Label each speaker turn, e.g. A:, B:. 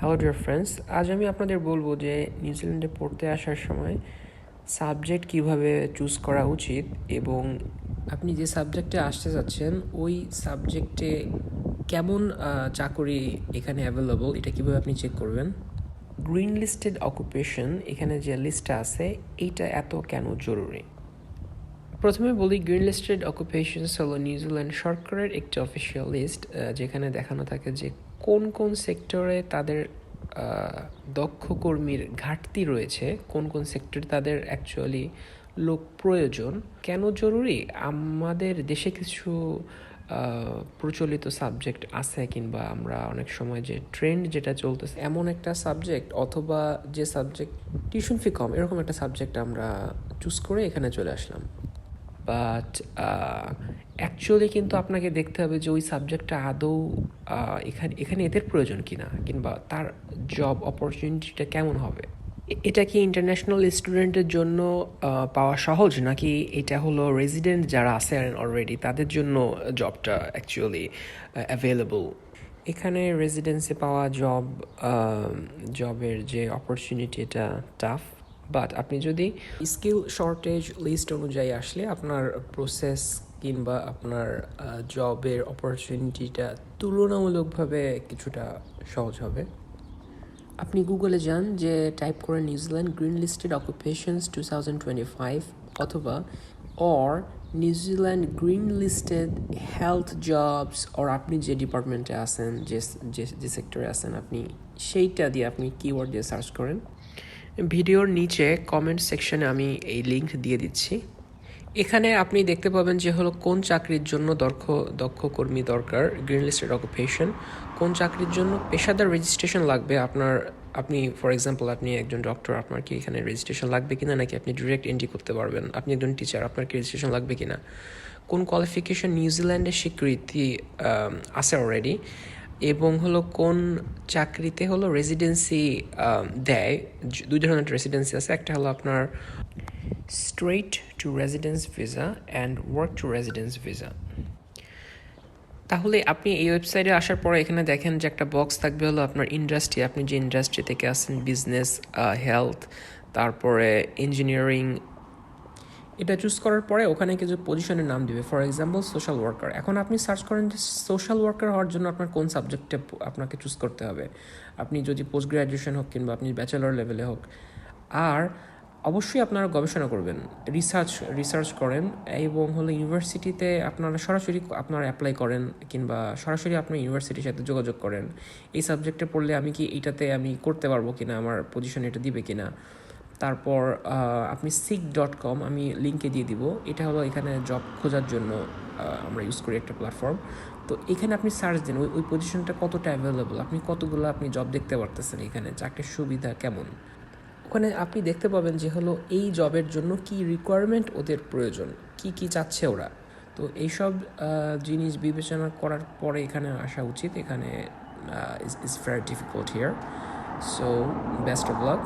A: Hello dear friends আজ আমি আপনাদের বলব যে নিউজিল্যান্ডে পড়তে আসার সময় সাবজেক্ট কীভাবে চুজ করা উচিত এবং আপনি যে সাবজেক্টে আসতে যাচ্ছেন, ওই সাবজেক্টে কেমন চাকরি এখানে অ্যাভেলেবল এটা কীভাবে আপনি চেক করবেন? গ্রিন লিস্টেড অকুপেশন এখানে যে লিস্টটা আছে, এইটা এত কেন জরুরি? প্রথমে বলি গ্রিন লিস্টেড অকুপেশনস হলো নিউজিল্যান্ড সরকারের একটি অফিসিয়াল লিস্ট যেখানে দেখানো থাকে যে কোন কোন সেক্টরে তাদের দক্ষ কর্মীর ঘাটতি রয়েছে, কোন কোন সেক্টরে তাদের অ্যাকচুয়ালি লোক প্রয়োজন, কেন জরুরি? আমাদের দেশে কিছু প্রচলিত সাবজেক্ট আছে কিংবা আমরা অনেক সময় যে ট্রেন্ড যেটা চলতেছে, এমন একটা সাবজেক্ট অথবা যে সাবজেক্ট টিউশন ফি কম, এরকম একটা সাবজেক্ট আমরা চুজ করে এখানে চলে আসলাম। বাট অ্যাকচুয়ালি কিন্তু আপনাকে দেখতে হবে যে ওই সাবজেক্টটা আদৌ এখানে এখানে এদের প্রয়োজন কি না কিংবা তার জব অপরচুনিটিটা কেমন হবে? এটা কি ইন্টারন্যাশনাল স্টুডেন্টের জন্য পাওয়া সহজ, নাকি এটা হলো রেজিডেন্ট যারা আছেন অলরেডি তাদের জন্য জবটা অ্যাকচুয়ালি অ্যাভেলেবল এখানে রেজিডেন্সে পাওয়া জব জবের যে অপরচুনিটি এটা টাফ বাট আপনি যদি স্কিল শর্টেজ লিস্ট অনুযায়ী আসলে আপনার প্রসেস কিংবা আপনার জবের অপরচুনিটিটা তুলনামূলকভাবে কিছুটা সহজ হবে। আপনি গুগলে যান যে টাইপ করেন New Zealand green listed occupations two thousand twenty five অথবা or New Zealand green listed health jobs or আপনি যে ডিপার্টমেন্টে আছেন, যে যে সেক্টরে আছেন, আপনি সেইটা দিয়ে আপনি কিওয়ার্ড দিয়ে সার্চ করেন। ভিডিওর নিচে কমেন্ট সেকশনে আমি এই লিঙ্ক দিয়ে দিচ্ছি। এখানে আপনি দেখতে পাবেন যে হলো কোন চাকরির জন্য দক্ষ দক্ষ কর্মী দরকার গ্রিন লিস্টেড অকুপেশন কোন চাকরির জন্য পেশাদার রেজিস্ট্রেশন লাগবে? আপনার, আপনি ফর এক্সাম্পল আপনি একজন ডক্টর আপনার কি এখানে রেজিস্ট্রেশন লাগবে কিনা? নাকি আপনি ডিরেক্ট এন্ট্রি করতে পারবেন? আপনি একজন টিচার আপনার কি রেজিস্ট্রেশন লাগবে কিনা? কোন কোয়ালিফিকেশন নিউজিল্যান্ডের স্বীকৃতি আছে অলরেডি এবং হলো কোন চাকরিতে হলো রেসিডেন্সি দেয়। দুই ধরনের রেসিডেন্সি আছে। একটা হলো আপনার straight to residence visa and work to residence visa তাহলে আপনি এই ওয়েবসাইটে আসার পরে এখানে দেখেন যে একটা বক্স থাকবে হলো আপনার ইন্ডাস্ট্রি আপনি যে ইন্ডাস্ট্রি থেকে আসেন বিজনেস হেলথ তারপরে ইঞ্জিনিয়ারিং এটা চুজ করার পরে ওখানে কিছু পজিশনের নাম দিবে। ফর এক্সাম্পল সোশ্যাল ওয়ার্কার এখন আপনি সার্চ করেন যে সোশ্যাল ওয়ার্কার হওয়ার জন্য আপনার কোন সাবজেক্টে আপনাকে চুজ করতে হবে। আপনি যদি পোস্ট গ্র্যাজুয়েশন হোক কিংবা আপনি ব্যাচেলর লেভেলে হোক। আর অবশ্যই আপনারা গবেষণা করবেন। রিসার্চ রিসার্চ করেন এবং হলো ইউনিভার্সিটিতে আপনারা সরাসরি আপনারা অ্যাপ্লাই করেন কিংবা সরাসরি আপনার ইউনিভার্সিটির সাথে যোগাযোগ করেন। এই সাবজেক্টে পড়লে আমি কি এইটাতে আমি করতে পারব কিনা? আমার পজিশন এটা দিবে কিনা? তারপর আপনি সিক ডট কম আমি লিঙ্কে দিয়ে দিব। এটা হলো এখানে জব খোঁজার জন্য আমরা ইউজ করি একটা প্ল্যাটফর্ম তো এখানে আপনি সার্চ দেন, ওই ওই পজিশনটা কতটা অ্যাভেলেবল আপনি কতগুলো আপনি জব দেখতে পারতেছেন এখানে, চাকরির সুবিধা কেমন? ওখানে আপনি দেখতে পাবেন যে হলো এই জবের জন্য কি রিকোয়ারমেন্ট ওদের প্রয়োজন, কি কি চাচ্ছে ওরা। তো এইসব জিনিস বিবেচনা করার পরে এখানে আসা উচিত। এখানে is is very difficult here so best of luck